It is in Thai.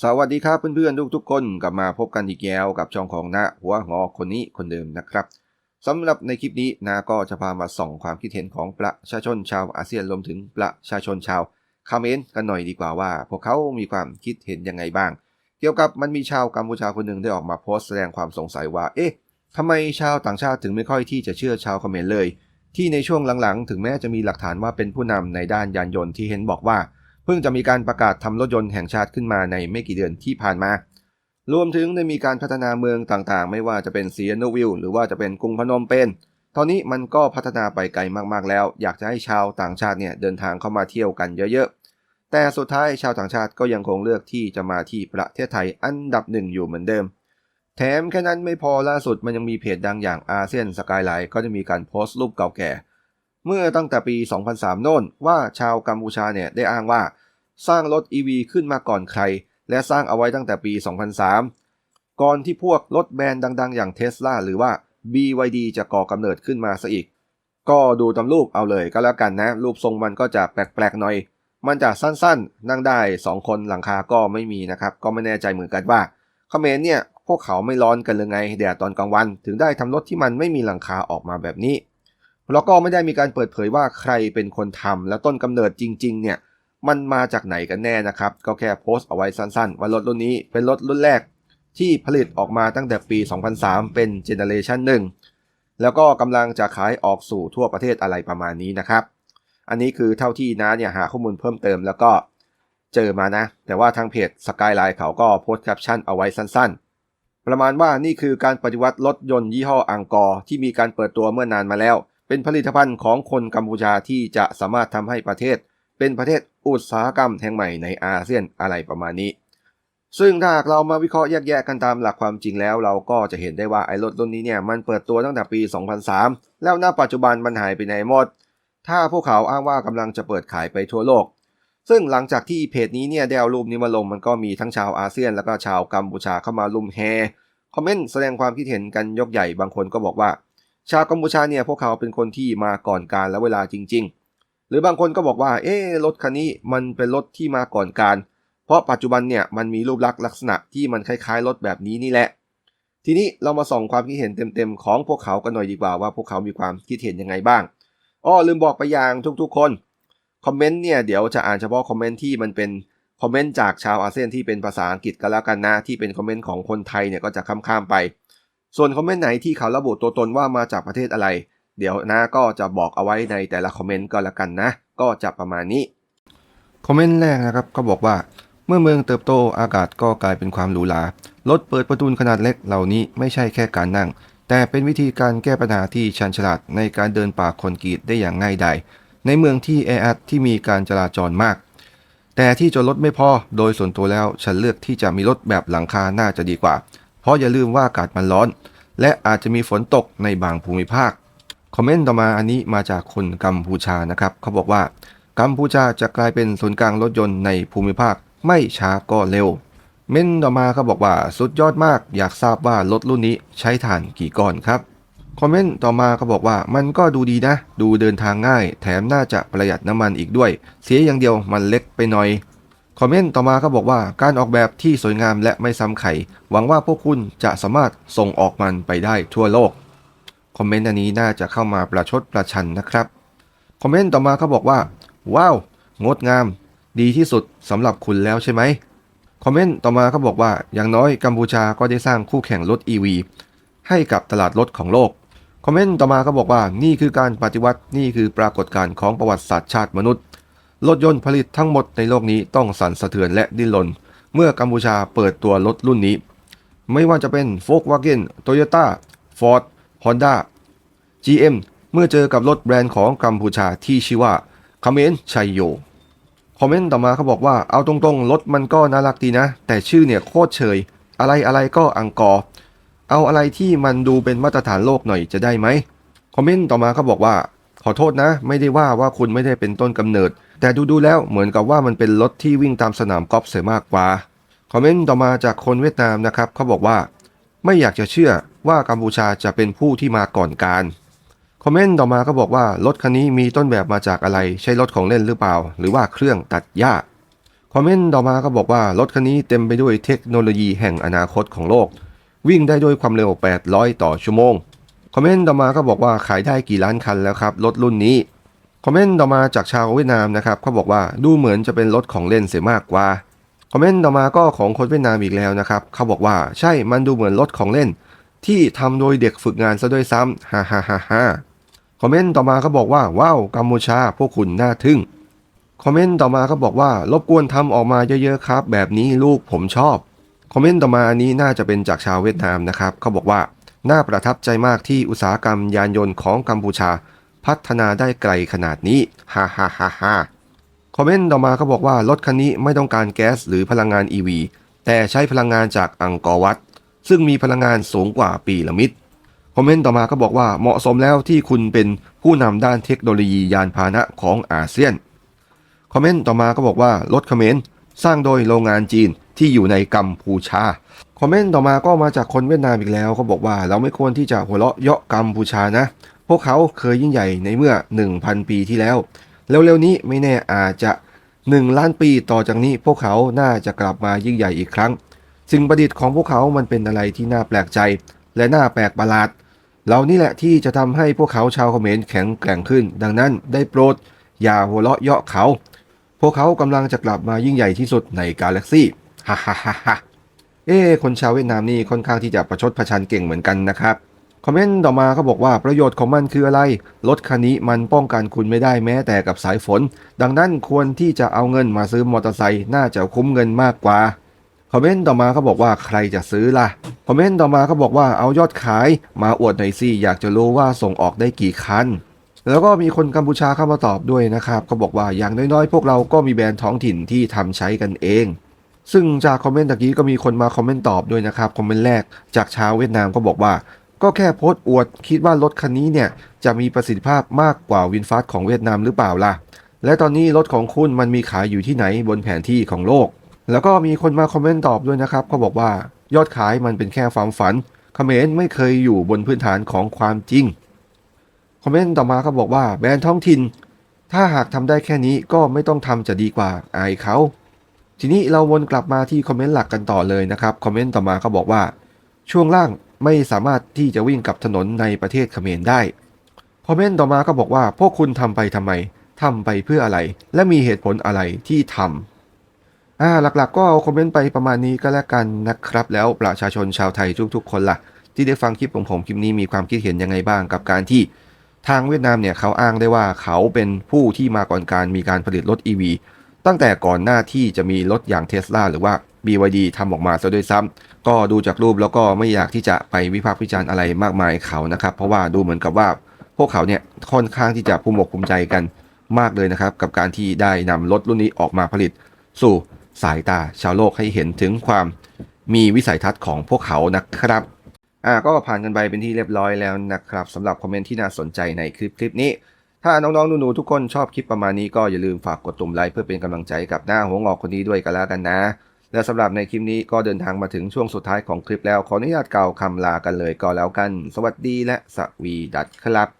สวัสดีครับเพื่อนๆ ทุกๆคนกลับมาพบกันอีกแล้วกับช่องของนาหัวงอคนนี้คนเดิมนะครับสำหรับในคลิปนี้นาก็จะพามาส่องความคิดเห็นของประชาชนชาวอาเซียนรวมถึงประชาชนชาวคาเมนกันหน่อยดีกว่าว่า พวกเขามีความคิดเห็นยังไงบ้าง เกี่ยวกับมันมีชาวกัมพูชาคนหนึ่งได้ออกมาโพสต์แสดงความสงสัยว่า เอ๊ะทำไมชาวต่างชาติถึงไม่ค่อยที่จะเชื่อชาวเมรเลย ที่ในช่วงหลังๆ ถึงแม้จะมีหลักฐานว่าเป็นผู้นำในด้านยานยนต์ที่เห็นบอกว่า เพิ่งจะมีการประกาศทำรถยนต์แห่งชาติขึ้นมาในไม่กี่เดือนที่ผ่านมา รวมถึงได้มีการพัฒนาเมืองต่างๆ ไม่ว่าจะเป็นซีแอนโนวิลหรือว่าจะเป็นกรุงพนมเปญตอนนี้มันก็พัฒนาไปไกลมากๆแล้ว อยากจะให้ชาวต่างชาติเนี่ยเดินทางเข้ามาเที่ยวกันเยอะๆ แต่สุดท้ายชาวต่างชาติก็ยังคงเลือกที่จะมาที่ประเทศไทยอันดับหนึ่งอยู่เหมือนเดิม แถมแค่นั้นไม่พอล่าสุดมันยังมีเพจดังอย่างอาเซียนสกายไลน์ก็จะมีการโพสต์รูปเก่าแก่ เมื่อตั้งแต่ปี 2003 โน่นว่าชาวกัมพูชาเนี่ยได้อ้างว่า สร้างรถ EV ขึ้นมาก่อนใคร และสร้างเอาไว้ตั้งแต่ปี 2003 ก่อนที่พวกรถแบรนด์ดัง ๆ อย่าง Tesla หรือว่า BYD จะก่อกำเนิดขึ้นมาซะอีก ก็ดูตำรูปเอาเลยก็แล้วกันนะ รูปทรงมันก็จะแปลกๆหน่อย มันจะสั้นๆ นั่งได้ 2 คนหลังคาก็ไม่มีนะครับ ก็ไม่แน่ใจเหมือนกันว่าเขมรเนี่ยพวกเขาไม่ร้อนกันเลยไงแดดตอนกลางวัน ถึงได้ทำรถที่มันไม่มีหลังคาออกมาแบบนี้ แล้วก็ไม่ได้มีการเปิดเผยว่าใครเป็นคนทำและต้นกำเนิดจริง ๆ เนี่ยมันมาจากไหนกันแน่นะครับ ก็แค่โพสต์เอาไว้สั้นๆ ว่ารถรุ่นนี้เป็นรถรุ่นแรกที่ผลิตออกมาตั้งแต่ปี 2003 เป็นเจเนเรชัน1แล้วก็กำลังจะขายออกสู่ทั่วประเทศอะไรประมาณนี้นะครับ อันนี้คือเท่าที่น้าเนี่ยหาข้อมูลเพิ่มเติมแล้วก็เจอมานะ แต่ว่าทางเพจสกายไลน์เขาก็โพสต์แคปชั่นเอาไว้สั้นๆ ประมาณว่านี่คือการปฏิวัติรถยนต์ยี่ห้ออังกอร์ที่มีการเปิดตัวเมื่อนานมาแล้ว เป็นผลิตภัณฑ์ของคนกัมพูชาที่จะสามารถทำให้ประเทศ เป็นประเทศอุตสาหกรรมแห่งใหม่ในอาเซียนอะไรประมาณนี้ ซึ่งถ้าหากเรามาวิเคราะห์แยกแยะกันตามหลักความจริงแล้ว เราก็จะเห็นได้ว่าไอ้รถรุ่นนี้เนี่ยมันเปิดตัวตั้งแต่ปี 2003 แล้วณปัจจุบันมันหายไปไหนหมด ถ้าพวกเขาอ้างว่ากำลังจะเปิดขายไปทั่วโลกซึ่งหลังจากที่เพจนี้เนี่ยได้เอารูปนี้มาลงมันก็มีทั้งชาวอาเซียนแล้วก็ชาวกัมพูชาเข้ามาลุมแฮ คอมเมนต์แสดงความคิดเห็นกันยกใหญ่บางคนก็บอกว่า ชาวกัมพูชาเนี่ยพวกเขาเป็นคนที่มาก่อนการและเวลาจริง ๆ หรือบางคนก็บอกว่า เอ๊รถคันนี้มันเป็นรถที่มาก่อนการ เพราะปัจจุบันเนี่ยมันมีรูปลักษณ์ลักษณะที่มันคล้ายๆรถแบบนี้นี่แหละ ทีนี้เรามาส่องความคิดเห็นเต็มๆของพวกเขากันหน่อยดีกว่าว่าพวกเขามีความคิดเห็นยังไงบ้างอ้อลืมบอกไปอย่างทุกๆคนคอมเมนต์เนี่ยเดี๋ยวจะอ่านเฉพาะคอมเมนต์ที่มันเป็นคอมเมนต์จากชาวอาเซียนที่เป็นภาษาอังกฤษก็แล้วกันนะที่เป็นคอมเมนต์ของคนไทยเนี่ยก็จะข้ามๆไป ส่วนคอมเมนต์ไหนที่เขาระบุตัวตนว่ามาจากประเทศอะไร เดี๋ยวนะก็จะบอกเอาไว้ในแต่ละคอมเมนต์ก็แล้วกันนะ ก็จะประมาณนี้ คอมเมนต์แรกนะครับก็บอกว่า เมื่อเมืองเติบโตอากาศก็กลายเป็นความหรูหรารถเปิดประตูขนาดเล็กเหล่านี้ไม่ใช่แค่การนั่ง แต่เป็นวิธีการแก้ปัญหาที่ชันฉลาดในการเดินป่าคอนกรีตได้อย่างง่ายดายในเมืองที่แออัดที่มีการจราจรมาก แต่ที่จอดรถไม่พอ โดยส่วนตัวแล้วฉันเลือกที่จะมีรถแบบหลังคาน่าจะดีกว่า เพราะอย่าลืมว่าอากาศมันร้อน และอาจจะมีฝนตกในบางภูมิภาค คอมเมนต์ต่อมาอันนี้มาจากคนกัมพูชานะครับ เขาบอกว่า กัมพูชาจะกลายเป็นศูนย์กลางรถยนต์ในภูมิภาคไม่ช้าก็เร็ว เม้นต่อมาเขาบอกว่าสุดยอดมาก อยากทราบว่ารถรุ่นนี้ใช้ถ่านกี่ก้อนครับคอมเมนต์ต่อมาเขาบอกว่ามันก็ดูดีนะ ดูเดินทางง่าย แถมน่าจะประหยัดน้ำมันอีกด้วย เสียอย่างเดียวมันเล็กไปหน่อย คอมเมนต์ต่อมาเขาบอกว่าการออกแบบที่สวยงามและไม่ซ้ำไข่หวังว่าพวกคุณจะสามารถส่งออกมันไปได้ทั่วโลก คอมเมนต์อันนี้น่าจะเข้ามาประชดประชันนะครับ คอมเมนต์ต่อมาเขาบอกว่า ว้าว งดงาม ดีที่สุดสำหรับคุณแล้วใช่ไหมคอมเมนต์ต่อมาเขาบอกว่า อย่างน้อยกัมพูชาก็ได้สร้างคู่แข่งรถ EV ให้กับตลาดรถของโลก คอมเมนต์ต่อมาเขาบอกว่า นี่คือการปฏิวัติ นี่คือปรากฏการณ์ของประวัติศาสตร์ชาติมนุษย์ รถยนต์ผลิตทั้งหมดในโลกนี้ต้องสั่นสะเทือนและดิ้นรน เมื่อกัมพูชาเปิดตัวรถรุ่นนี้ ไม่ว่าจะเป็น Volkswagen Toyota Ford Honda GM เมื่อเจอกับรถแบรนด์ของกัมพูชาที่ชื่อว่าคาเมนชัยโย คอมเมนต์ต่อมาเขาบอกว่าเอาตรงๆ รถมันก็น่ารักดีนะ แต่ชื่อเนี่ยโคตรเฉย อะไรอะไรก็อังกอร์เอาอะไรที่มันดูเป็นมาตรฐานโลกหน่อยจะได้ไหมคอมเมนต์ต่อมาเขาบอกว่า ขอโทษนะ ไม่ได้ว่าว่าคุณไม่ได้เป็นต้นกำเนิด แต่ดูๆแล้วเหมือนกับว่ามันเป็นรถที่วิ่งตามสนามกอล์ฟเสียมากกว่าคอมเมนต์ต่อมาจากคนเวียดนามนะครับเขาบอกว่า ไม่อยากจะเชื่อว่ากัมพูชาจะเป็นผู้ที่มาก่อนการคอมเมนต์ต่อมาก็บอกว่ารถคันนี้มีต้นแบบมาจากอะไร ใช่รถของเล่นหรือเปล่า หรือว่าเครื่องตัดหญ้าคอมเมนต์ต่อมาก็บอกว่ารถคันนี้เต็มไปด้วยเทคโนโลยีแห่งอนาคตของโลก วิ่งได้ด้วยความเร็ว 800 ต่อชั่วโมง คอมเมนต์ต่อมาก็บอกว่าขายได้กี่ล้านคันแล้วครับรถรุ่นนี้ คอมเมนต์ต่อมาจากชาวเวียดนามนะครับเขาบอกว่าดูเหมือนจะเป็นรถของเล่นเสียมากกว่า คอมเมนต์ต่อมาก็ของคนเวียดนามอีกแล้วนะครับเขาบอกว่าใช่มันดูเหมือนรถของเล่น ที่ทำโดยเด็กฝึกงานซะด้วยซ้ำฮ่าฮ่าฮ่าฮ่าคอมเมนต์ต่อมาก็บอกว่าว้าวกัมพูชาพวกคุณน่าทึ่ง คอมเมนต์ต่อมาก็บอกว่ารบกวนทำออกมาเยอะๆครับ แบบนี้ลูกผมชอบ คอมเมนต์ต่อมาอันนี้น่าจะเป็นจากชาวเวียดนามนะครับเขาบอกว่า น่าประทับใจมากที่อุตสาหกรรมยานยนต์ของกัมพูชา พัฒนาได้ไกลขนาดนี้ ฮ่าฮ่าฮ่าฮ่าคอมเมนต์ต่อมาเขาบอกว่ารถคันนี้ไม่ต้องการแก๊สหรือพลังงาน EV แต่ใช้พลังงานจากอังกอร์วัตซึ่งมีพลังงานสูงกว่าปีละมิดคอมเมนต์ต่อมาก็บอกว่าเหมาะสมแล้วที่คุณเป็นผู้นำด้านเทคโนโลยียานพาหนะของอาเซียน คอมเมนต์ต่อมาก็บอกว่ารถเขมรสร้างโดยโรงงานจีนที่อยู่ในกัมพูชา คอมเมนต์ต่อมาก็มาจากคนเวียดนามอีกแล้วเขาบอกว่าเราไม่ควรที่จะหัวเราะเยาะกัมพูชานะ พวกเขาเคยยิ่งใหญ่ในเมื่อ 1,000 ปีที่แล้ว เร็วๆนี้ไม่แน่อาจจะ 1 ล้านปีต่อจากนี้ พวกเขาน่าจะกลับมายิ่งใหญ่อีกครั้ง สิ่งประดิษฐ์ของพวกเขามันเป็นอะไรที่น่าแปลกใจ และน่าแปลกประหลาดเรานี่แหละที่จะทำให้พวกเขาชาวเขมรแข็งแกร่งขึ้น ดังนั้นได้โปรด อย่าหัวเราะเยาะเขา พวกเขากำลังจะกลับมายิ่งใหญ่ที่สุดในกาแล็กซี่ฮ่าฮ่าฮ่า เอ้คนชาวเวียดนามนี่ค่อนข้างที่จะประชดประชันเก่งเหมือนกันนะครับ คอมเมนต์ต่อมาเขาบอกว่าประโยชน์ของมันคืออะไร รถคันนี้มันป้องกันคุณไม่ได้แม้แต่กับสายฝน ดังนั้นควรที่จะเอาเงินมาซื้อมอเตอร์ไซค์น่าจะคุ้มเงินมากกว่า คอมเมนต์ต่อมาเขาบอกว่าใครจะซื้อล่ะ คอมเมนต์ต่อมาเขาบอกว่าเอายอดขาย มาอวดหน่อยสิอยากจะรู้ว่าส่งออกได้กี่คันแล้วก็มีคนกัมพูชาเข้ามาตอบด้วยนะครับเขาบอกว่าอย่างน้อยๆ พวกเราก็มีแบรนด์ท้องถิ่นที่ทำใช้กันเอง ซึ่งจากคอมเมนต์ตะกี้ก็มีคนมาคอมเมนต์ตอบด้วยนะครับ คอมเมนต์แรกจากชาวเวียดนามก็บอกว่า ก็แค่โพสต์อวดคิดว่ารถคันนี้เนี่ย จะมีประสิทธิภาพมากกว่าวินฟาสของเวียดนามหรือเปล่าล่ะ และตอนนี้รถของคุณมันมีขายอยู่ที่ไหนบนแผนที่ของโลก แล้วก็มีคนมาคอมเมนต์ตอบด้วยนะครับเขาบอกว่ายอดขายมันเป็นแค่ความฝันเขมรไม่เคยอยู่บนพื้นฐานของความจริงคอมเมนต์ต่อมาเขาบอกว่าแบรนด์ท้องถิ่นถ้าหากทำได้แค่นี้ก็ไม่ต้องทำจะดีกว่าอายเขา ทีนี้เราวนกลับมาที่คอมเมนต์หลักกันต่อเลยนะครับคอมเมนต์ต่อมาเขาบอกว่าช่วงล่างไม่สามารถที่จะวิ่งกับถนนในประเทศเขมรได้คอมเมนต์ต่อมาก็บอกว่าพวกคุณทำไปทำไมทำไปเพื่ออะไร และมีเหตุผลอะไรที่ทำอ่าหลักๆ ก็เอาคอมเมนต์ไปประมาณนี้ก็แล้วกันนะครับ แล้วประชาชนชาวไทยทุกๆ คนล่ะ ที่ได้ฟังคลิปของผมคลิปนี้มีความคิดเห็นยังไงบ้างกับการที่ทางเวียดนามเนี่ยเขาอ้างได้ว่าเขาเป็นผู้ที่มาก่อนการมีการผลิตรถ EV ตั้งแต่ก่อนหน้าที่จะมีรถอย่างเท s l a หรือว่า BYD ทำออกมาซะด้วยซ้ำก็ดูจากรูปแล้วก็ไม่อยากที่จะไปวิพากษ์วิจารณ์อะไรมากมายเขานะครับ เพราะว่าดูเหมือนกับว่าพวกเขาเนี่ยค่อนข้างที่จะภูมิอกภูมิใจกันมากเลยนะครับ กับการที่ได้นำรถรุ่นนี้ออกมาผลิต สู่สายตาชาวโลกให้เห็นถึงความมีวิสัยทัศน์ของพวกเขานะครับอ่าก็ผ่านกันไปเป็นที่เรียบร้อยแล้วนะครับสำหรับคอมเมนต์ที่น่าสนใจในคลิปคลิปนี้ ถ้าน้องๆหนูๆทุกคนชอบคลิปประมาณนี้ก็อย่าลืมฝากกดตุ่มไลค์เพื่อเป็นกำลังใจกับหน้าหัวงอกคนนี้ด้วยกันแล้วกันนะ และสำหรับในคลิปนี้ก็เดินทางมาถึงช่วงสุดท้ายของคลิปแล้วขออนุญาตกล่าวคำลากันเลยก็แล้วกัน สวัสดีและสวีดัสครับ